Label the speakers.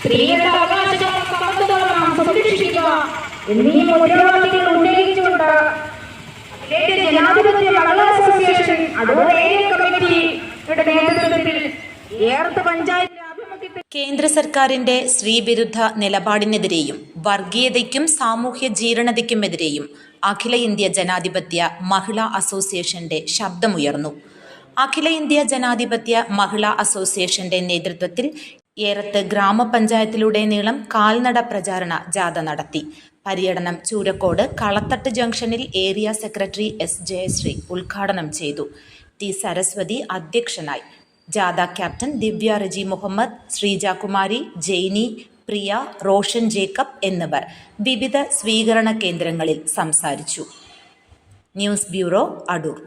Speaker 1: സ്ത്രീകളുടെ അവകാശങ്ങൾ സമത്വത്തോടെ നാം സംരക്ഷിക്കുക എന്നീ മുദ്രാവാക്യങ്ങൾ ഉന്നയിച്ചുകൊണ്ട് ജനാധിപത്യ മഹിളാ അസോസിയേഷൻ അടൂർ കമ്മിറ്റിയുടെ നേതൃത്വത്തിൽ ഏർത്ത് പഞ്ചായത്ത്
Speaker 2: കേന്ദ്ര സർക്കാരിന്റെ സ്ത്രീവിരുദ്ധ നിലപാടിനെതിരെയും വർഗീയതയ്ക്കും സാമൂഹ്യ ജീർണതയ്ക്കുമെതിരെയും അഖില ഇന്ത്യ ജനാധിപത്യ മഹിളാ അസോസിയേഷന്റെ ശബ്ദമുയർന്നു. അഖില ഇന്ത്യ ജനാധിപത്യ മഹിളാ അസോസിയേഷന്റെ നേതൃത്വത്തിൽ ഏറത്ത് ഗ്രാമപഞ്ചായത്തിലൂടെ നീളം കാൽനട പ്രചാരണ ജാഥ നടത്തി. പര്യടനം ചൂരക്കോട് കളത്തട്ട് ജംഗ്ഷനിൽ ഏരിയ സെക്രട്ടറി എസ് ജയശ്രീ ഉദ്ഘാടനം ചെയ്തു. ടി സരസ്വതി അധ്യക്ഷനായി. ജാഥ ക്യാപ്റ്റൻ ദിവ്യ റജി മുഹമ്മദ് ശ്രീജകുമാരി ജെയ്നി പ്രിയ റോഷൻ ജേക്കബ് എന്നിവർ വിവിധ സ്വീകരണ കേന്ദ്രങ്ങളിൽ സംസാരിച്ചു. News bureau Adoor.